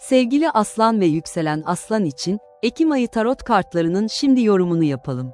Sevgili aslan ve yükselen aslan için, Ekim ayı tarot kartlarının şimdi yorumunu yapalım.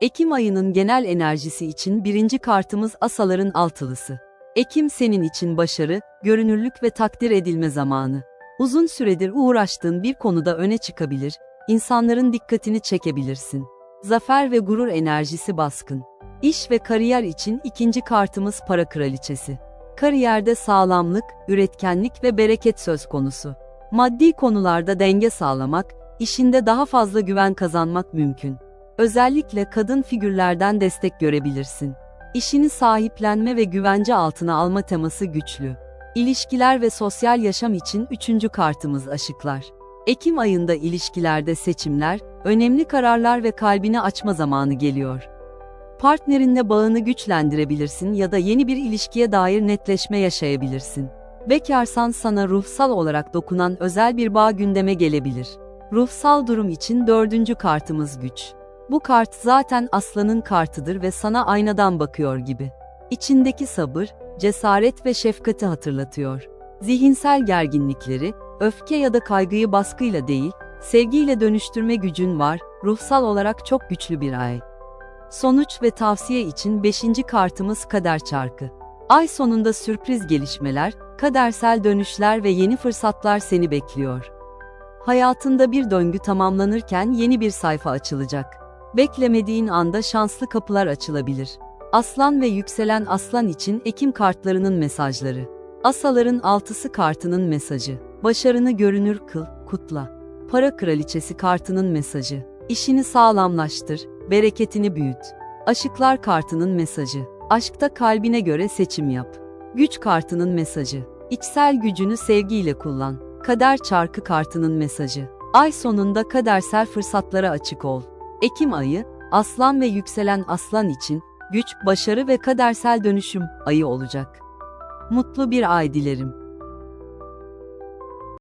Ekim ayının genel enerjisi için birinci kartımız asaların altılısı. Ekim senin için başarı, görünürlük ve takdir edilme zamanı. Uzun süredir uğraştığın bir konuda öne çıkabilir, insanların dikkatini çekebilirsin. Zafer ve gurur enerjisi baskın. İş ve kariyer için ikinci kartımız para kraliçesi. Kariyerde sağlamlık, üretkenlik ve bereket söz konusu. Maddi konularda denge sağlamak, işinde daha fazla güven kazanmak mümkün. Özellikle kadın figürlerden destek görebilirsin. İşini sahiplenme ve güvence altına alma teması güçlü. İlişkiler ve sosyal yaşam için üçüncü kartımız aşıklar. Ekim ayında ilişkilerde seçimler, önemli kararlar ve kalbini açma zamanı geliyor. Partnerinle bağını güçlendirebilirsin ya da yeni bir ilişkiye dair netleşme yaşayabilirsin. Bekarsan sana ruhsal olarak dokunan özel bir bağ gündeme gelebilir. Ruhsal durum için dördüncü kartımız güç. Bu kart zaten aslanın kartıdır ve sana aynadan bakıyor gibi. İçindeki sabır, cesaret ve şefkati hatırlatıyor. Zihinsel gerginlikleri, öfke ya da kaygıyı baskıyla değil, sevgiyle dönüştürme gücün var, ruhsal olarak çok güçlü bir ay. Sonuç ve tavsiye için 5. kartımız kader çarkı. Ay sonunda sürpriz gelişmeler, kadersel dönüşler ve yeni fırsatlar seni bekliyor. Hayatında bir döngü tamamlanırken yeni bir sayfa açılacak. Beklemediğin anda şanslı kapılar açılabilir. Aslan ve yükselen aslan için Ekim kartlarının mesajları. Asaların altısı kartının mesajı. Başarını görünür kıl, kutla. Para kraliçesi kartının mesajı. İşini sağlamlaştır, bereketini büyüt. Aşıklar kartının mesajı. Aşkta kalbine göre seçim yap. Güç kartının mesajı. İçsel gücünü sevgiyle kullan. Kader çarkı kartının mesajı. Ay sonunda kadersel fırsatlara açık ol. Ekim ayı, aslan ve yükselen aslan için güç, başarı ve kadersel dönüşüm ayı olacak. Mutlu bir ay dilerim.